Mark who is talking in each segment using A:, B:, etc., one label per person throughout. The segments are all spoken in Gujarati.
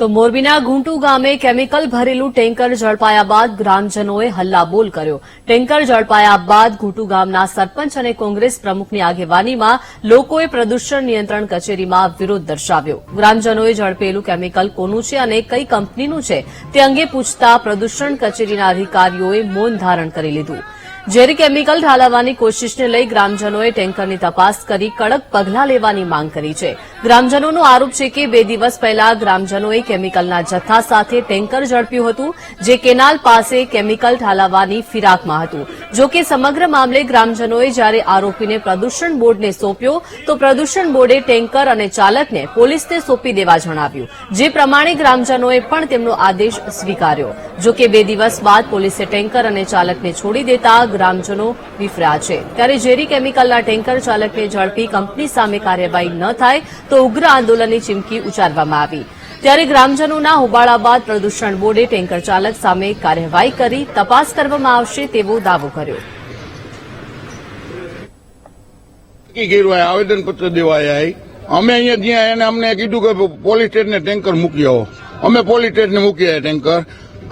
A: તો મોરબીના ઘૂંટુ ગામે કેમિકલ ભરેલું ટેન્કર ઝડપાયા બાદ ગ્રામજનોએ હલ્લાબોલ કર્યો. ટેન્કર ઝડપાયા બાદ ઘૂંટુ ગામના સરપંચ અને કોંગ્રેસ પ્રમુખની આગેવાનીમાં લોકોએ પ્રદૂષણ નિયંત્રણ કચેરીમાં વિરોધ દર્શાવ્યો. ગ્રામજનોએ ઝડપેલું કેમિકલ કોનું છે અને કઈ કંપનીનું છે તે અંગે પૂછતા પ્રદૂષણ કચેરીના અધિકારીઓએ મૌન ધારણ કરી લીધું. ઝેરી કેમિકલ ઠાલવવાની કોશિશને લઈ ગ્રામજનોએ ટેન્કરની તપાસ કરી કડક પગલાં લેવાની માંગ કરી છે. ગ્રામજનોનો આરોપ છે કે બે દિવસ પહેલા ગ્રામજનોએ કેમિકલના જથ્થા સાથે ટેન્કર ઝડપ્યું હતું, જે કેનાલ પાસે કેમિકલ ઠાલાવવાની ફિરાકમાં હતું. જો કે સમગ્ર મામલે ગ્રામજનોએ જ્યારે આરોપીને પ્રદૂષણ બોર્ડને સોંપ્યો, તો પ્રદૂષણ બોર્ડે ટેન્કર અને ચાલકને પોલીસને સોંપી દેવા જણાવ્યું. જે પ્રમાણે ગ્રામજનોએ પણ તેમનો આદેશ સ્વીકાર્યો. જો કે બે દિવસ બાદ પોલીસે ટેન્કર અને ચાલકને છોડી દેતા ગ્રામજનો વિફર્યા છે. ત્યારે ઝેરી કેમિકલના ટેન્કર ચાલકને ઝડપી કંપની સામે કાર્યવાહી ન થાય તો ઉગ્ર આંદોલનની ચીમકી ઉચ્ચારવામાં આવી. ત્યારે ગ્રામજનોના હોબાળા બાદ પ્રદૂષણ બોર્ડે ટેન્કર ચાલક સામે કાર્યવાહી કરી તપાસ કરવામાં આવશે તેવો દાવો કર્યો.
B: આવેદનપત્ર દેવા અમે અહીંયા જ્યાં એને અમને કીધું કે પોલીસ સ્ટેશને ટેન્કર મૂકી આવો. અમે પોલીસ સ્ટેશને મૂકી આવ્યા ટેન્કર.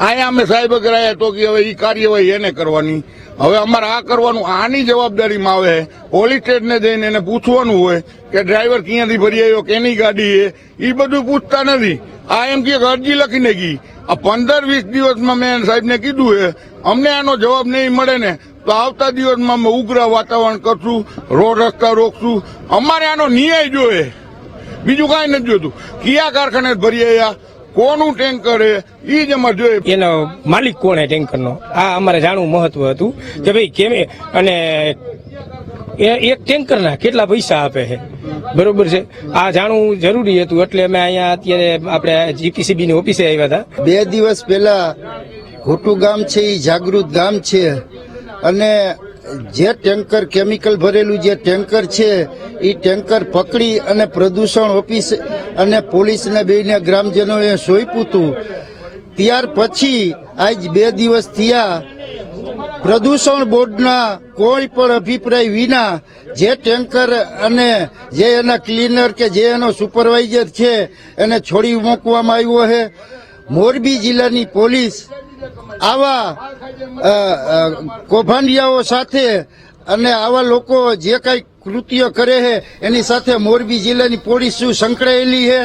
B: અહીંયા અમે સાહેબ કરાયા તો કે હવે એ કાર્યવાહી એને કરવાની. હવે અમારે આ કરવાનું આની જવાબદારીમાં આવે પોલીસ સ્ટેશને જઈને એને પૂછવાનું હોય કે ડ્રાઈવર ક્યાંથી ભરી આવ્યો, કેની ગાડી છે એ બધું પૂછતા નથી. આ એમ કે અરજી લખીને ગઈ આ પંદર વીસ દિવસમાં મેં સાહેબને કીધું છે, અમને આનો જવાબ નહીં મળે ને, તો આવતા દિવસમાં અમે ઉગ્ર વાતાવરણ કરશું, રોડ રસ્તા રોકશું. અમારે આનો ન્યાય જોઈએ. બીજું કાંઈ નથી જોતું કયા કારખાને ભરી આવ્યા? કોનું ટેન્કર એ? જ અમારે જોઈએ.
C: એનો માલિક કોણ હે ટેન્કરનો? આ અમારે જાણવું મહત્વ હતું કે ભાઈ કેમ અને એ- એક ટેન્કરના કેટલા પૈસા આપે છે? બરોબર છે? આ જાણવું જરૂરી હતું એટલે અમે અહીંયા અત્યારે આપણે જીપીસીબી ની ઓફિસે આવ્યા હતા.
D: બે દિવસ પહેલા ઘોટું ગામ છે એ જાગૃત ગામ છે અને જે ટેન્કર કેમિકલ ભરેલું જે ટેન્કર છે એ ટેન્કર પકડી અને પ્રદૂષણ ઓફિસ અને પોલીસને બેને ગ્રામજનોએ સોંપ્યું હતું. ત્યાર પછી આજ બે દિવસ થયા, પ્રદૂષણ બોર્ડના કોઈ પણ અભિપ્રાય વિના જે ટેન્કર અને જે એના ક્લીનર કે જે એનો સુપરવાઇઝર છે, એને છોડી મૂકવામાં આવ્યો છે. મોરબી જિલ્લાની પોલીસ આવા કૌભાંડિયાઓ સાથે અને આવા લોકો જે કઈ કૃત્ય કરે છે, એની સાથે મોરબી જિલ્લાની પોલીસ શું સંકળાયેલી છે?